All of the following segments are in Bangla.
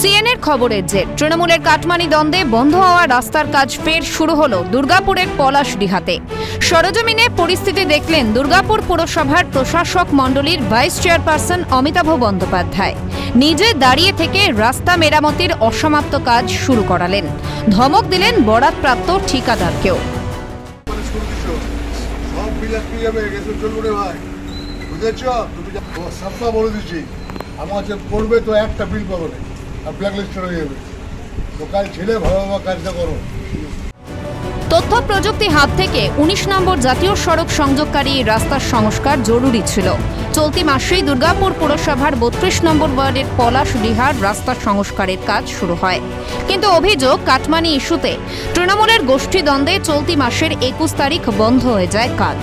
সিএনএর খবরের যে তৃণমূলের কাটমানি দ্বন্দ্বে বন্ধ হওয়া রাস্তার কাজ ফের শুরু হল দুর্গাপুরের পলাশডিহাতে সরজমিনে পরিস্থিতি দেখলেন দুর্গাপুর পুরসভার প্রশাসক মণ্ডলীর ভাইস চেয়ারপারসন অমিতাভ বন্দ্যোপাধ্যায়। নিজে দাঁড়িয়ে থেকে রাস্তা মেরামতির অসমাপ্ত কাজ শুরু করালেন। ধমক দিলেন বরাতপ্রাপ্ত ঠিকাদারকেও। আমার কাছে পড়বে তো একটা বিল পাবো না। তথ্য প্রযুক্তি হাত থেকে উনিশ নম্বর জাতীয় সড়ক সংযোগকারী রাস্তার সংস্কার জরুরি ছিল। চলতি মাসেই দুর্গাপুর পুরসভার বত্রিশ নম্বর ওয়ার্ডের পলাশ বিহার রাস্তা সংস্কারের কাজ শুরু হয়। কিন্তু অভিযোগ কাটমানি ইস্যুতে। তৃণমূলের গোষ্ঠী দ্বন্দ্বে চলতি মাসের একুশ তারিখ বন্ধ হয়ে যায় কাজ।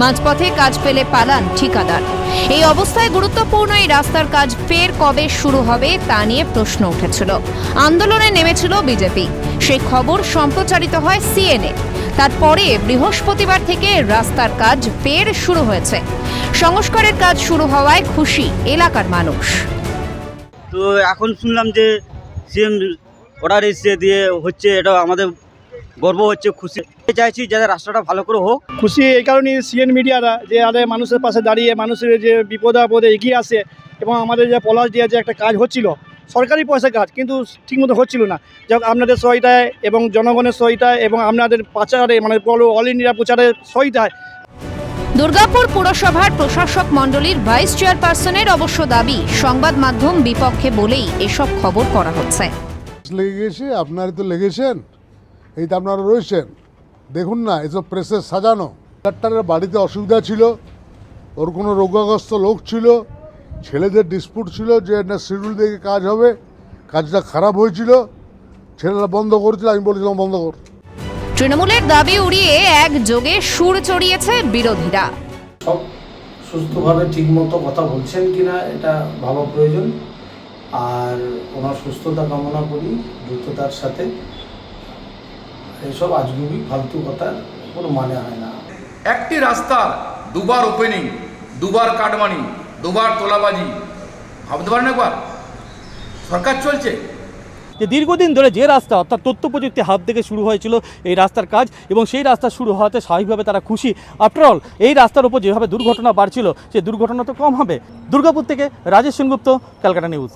মাঝপথে কাজ পেলে পালান ঠিকাদার। এই অবস্থায় গুরুত্বপূর্ণ এই রাস্তার কাজ ফের কবে শুরু হবে তা নিয়ে প্রশ্ন উঠেছিল। আন্দোলনে নেমেছিল বিজেপি। সেই খবর সম্প্রচারিত হয় সিএনএ তারপরে বৃহস্পতিবার থেকে রাস্তার কাজ ফের শুরু হয়েছে। সংস্কারের কাজ শুরু হওয়ায় খুশি এলাকার মানুষ। তো এখন শুনলাম যে সিএম অর্ডার এসে দিয়ে হচ্ছে এটা আমাদের গর্ব হচ্ছে খুশি। চাইছি যাতে রাস্তাটা ভালো করে হোক। খুশি এই কারণেই সিএন মিডিয়ারা যে আরে মানুষের পাশে দাঁড়িয়ে মানুষের যে বিপদ আপদে এগিয়ে আসে এবং আমাদের যে পলাশ দিয়ে যে একটা কাজ হচ্ছিল সরকারি পয়সা কাজ কিন্তু ঠিকমতো হচ্ছিল না। যাই হোক আপনাদের সহায়তায় এবং জনগণের সহিতায় এবং আপনাদের পাচারে মানে বলো অল ইন্ডিয়া প্রচারের সহায়তায় দুর্গাপুর পুরসভার প্রশাসক মণ্ডলীর ভাইস চেয়ারপারসনের অবশ্য দাবি, সংবাদ মাধ্যম বিপক্ষে বলেই এসব খবর করা হচ্ছে। লেগে গেছে তো লেগেছেন, এই তো আপনারা রয়েছেন। দেখুন না এসব প্রেসের সাজানো, ডাক্তারের বাড়িতে অসুবিধা ছিল, ওর কোনো রোগাগ্রস্ত লোক ছিল, ছেলেদের ডিসপুট ছিল যে না শিডিউল দেখে কাজ হবে, কাজটা খারাপ হয়েছিল, ছেলেরা বন্ধ করেছিল, আমি বলেছিলাম বন্ধ কর। তৃণমূলের দাবি উড়িয়ে এক যোগে সুর চড়িয়েছে বিরোধীরা। সব সুস্থভাবে ঠিকমতো কথা বলছেন কিনা এটা ভাবা প্রয়োজন। আর ওনার সুস্থতা কামনা করি দ্রুততার সাথে। এসব আজগুবি ফালতু কথার কোনো মানে হয় না। একটি রাস্তার দুবার ওপেনিং দুবার কাটমানি দুবার তোলাবাজি ভাবতে পারেন একবার? সরকার চলছে? যে দীর্ঘদিন ধরে যে রাস্তা অর্থাৎ তথ্য প্রযুক্তি হাব থেকে শুরু হয়েছিল এই রাস্তার কাজ এবং সেই রাস্তা শুরু হওয়াতে স্বাভাবিকভাবে তারা খুশি। আফটারঅল এই রাস্তার উপর যেভাবে দুর্ঘটনা বাড়ছিল সেই দুর্ঘটনা তো কম হবে। দুর্গাপুর থেকে রাজেশ সেনগুপ্ত, ক্যালকাটা নিউজ।